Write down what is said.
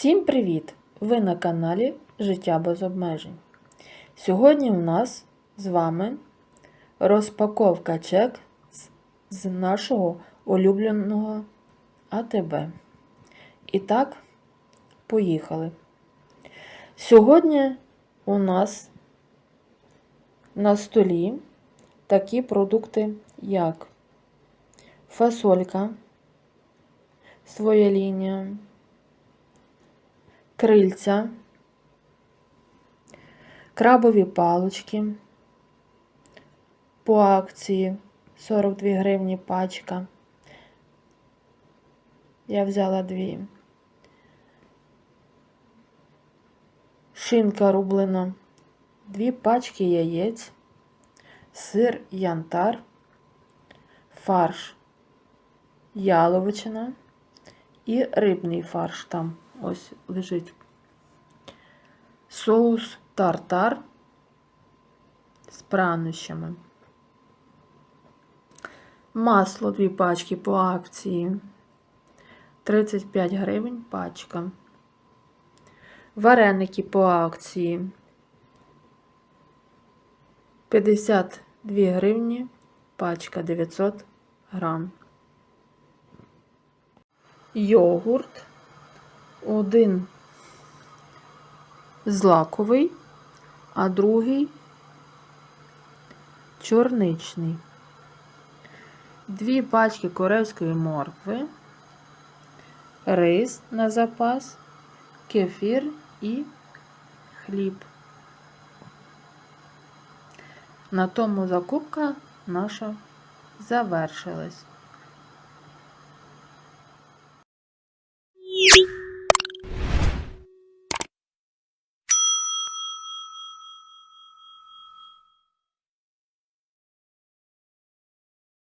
Всім привіт! Ви на каналі Життя без обмежень. Сьогодні у нас з вами розпаковка чек з нашого улюбленого АТБ. І так, поїхали. Сьогодні у нас на столі такі продукти, як фасолька, своя лінія крильця, крабові палочки по акції 42 гривні пачка. Я взяла дві. Шинка рублена, дві пачки яєць, сир янтар, фарш яловичина і рибний фарш там ось лежить. Соус тартар з пранощами. Масло дві пачки по акції. 35 гривень пачка. Вареники по акції. 52 гривні пачка 900 грам. Йогурт один злаковий, а другий чорничний. Дві пачки корейської моркви, рис на запас, кефір і хліб. На тому закупка наша завершилась.